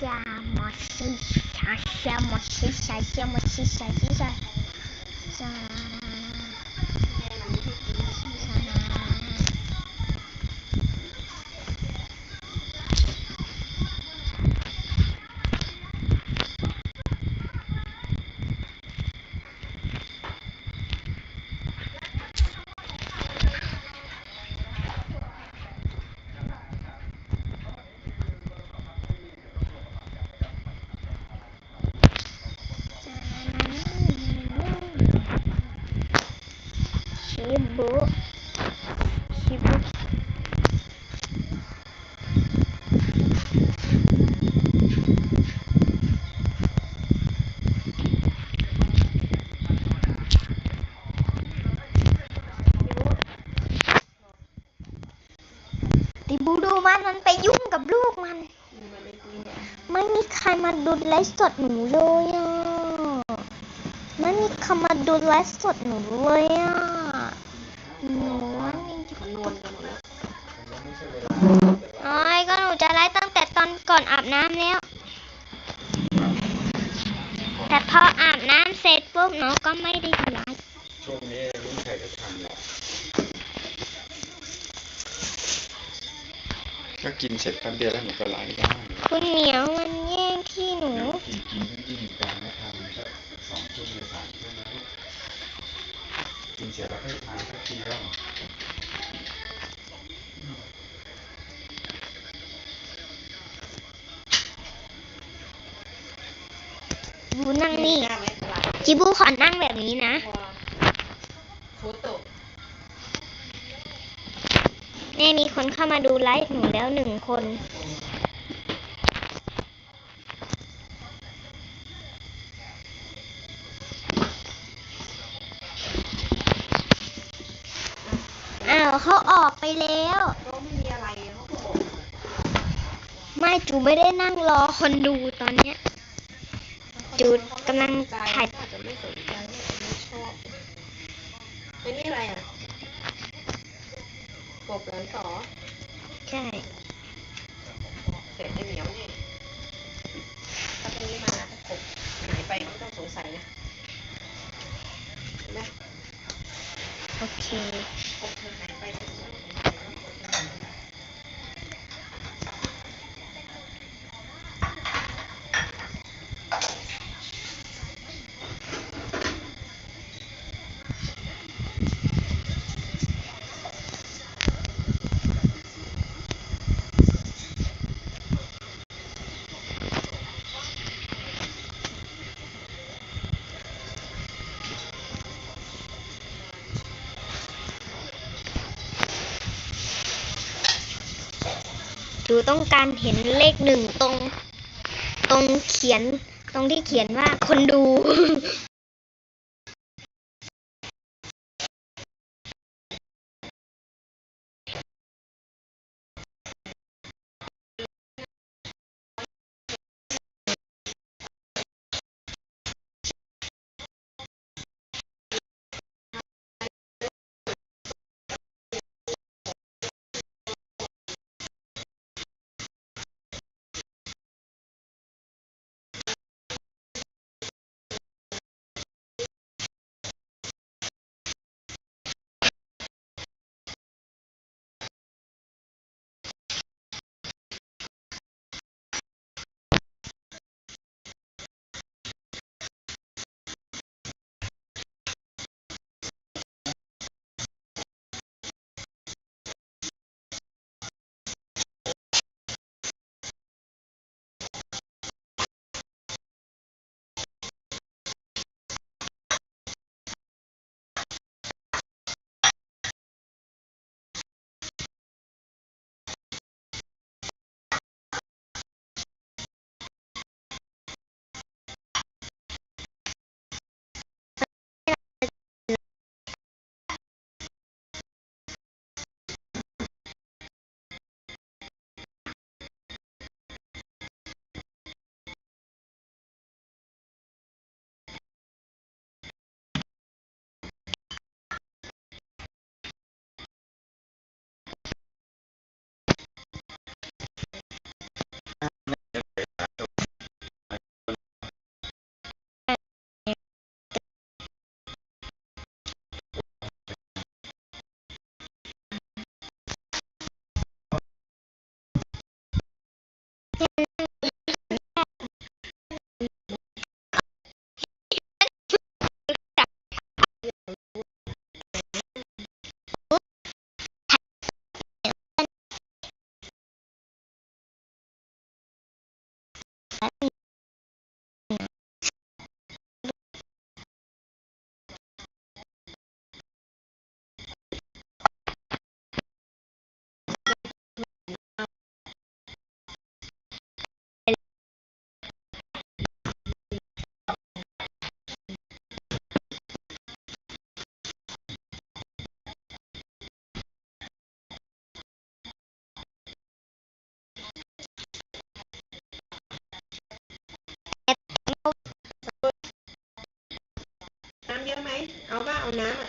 小马戏团，下马小团，下马戏团，下马。 ดชิชาชิชาชาชิบุชิบุติบูดูมันมันไปยุ่งกับลูกมัน ไม่มีใครมาดูไลฟ์สดหนูเลยอะไม่มีใครมาดูไลฟ์สดหนูเลยอะ หนูว่านี่มันนวลกันหมดแล้วโอ้ยก็หนูจะไลฟ์ตั้งแต่ตอนก่อนอาบน้ำแล้ว แต่พออาบน้ำเสร็จปุ๊บหนูก็ไม่ได้ไลฟ์ช่วงนี้รุ่นใครก็ทำแหละก็กินเสร็จแป๊บเดียวแล้วหนูก็ไลฟ์ได้คุณเหมียวมันแย่งที่หนู กินกินยิ่งการไม่ทำสักสองชั่วโมงสามชั่วโมงกินเสร็จแล้วค่อยทานสัก ตลาดจิบูขอนั่งแบบนี้นะพอโฟโต้แม่มีคนเข้ามาดูไลฟ์หนูแล้วหนึ่งคน อ้าวเขาออกไปแล้วก็ไม่มีอะไรเขาก็บอกไม่จูไม่ได้นั่งรอคนดูตอนเนี้ย จูดกำลังถ่ายอาจจะไม่สนใจไม่ชอบไอ้นี่อะไรอะกบหลานต่อใช่ ดูต้องการเห็นเลขหนึ่งตรง ตรงเขียน ตรงที่เขียนว่าคนดู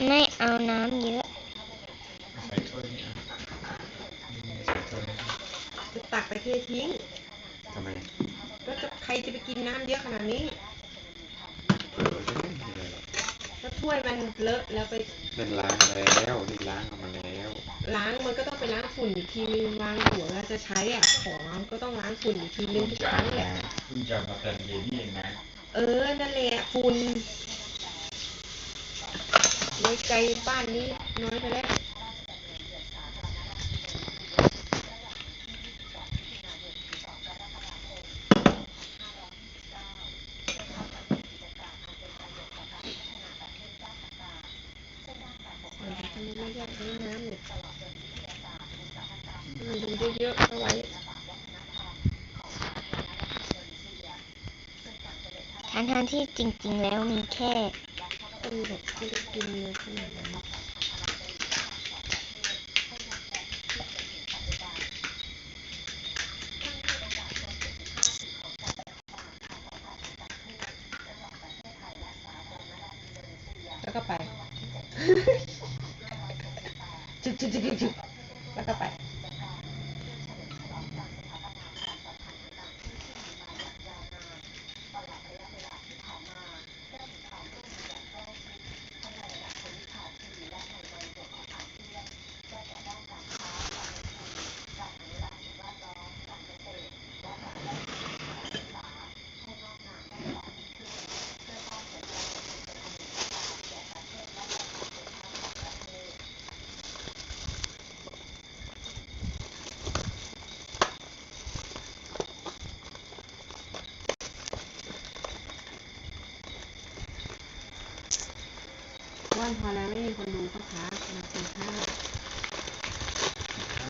ไม่เอาน้ำเยอะใส่ถ้วยนี่อะนี่ใส่ถ้วยนี่จะตักไปเททิ้งทำไมก็จะใครจะไปกินน้ำเยอะขนาดนี้เราจะไม่มีอะไรหรอกถ้าถ้วยมันเลอะแล้วไปเป็นล้างแล้วนี่ล้างออกมาแล้วล้างมันก็ต้องไปล้างฝุ่นอีกทีนึงวางหัวแล้วจะใช้อะของก็ต้องล้างฝุ่นอีกทีนึงทุกครั้งแหละ เพิ่งจะมาแต่เย็นนี่เองนะ เออ นั่นแหละฝุ่น ไว้ใจบ้านนี้น้อยไปแล้วทำไมไม่แยกให้น้ำเนี่ยมันดูเยอะๆเอาไว้ทั้งที่จริง ๆ แล้วมีแค่ คนแบบไม่ได้กินเลยขนาดนั้นแล้วก็ไปจุกจุกจุกจุกแล้วก็ไป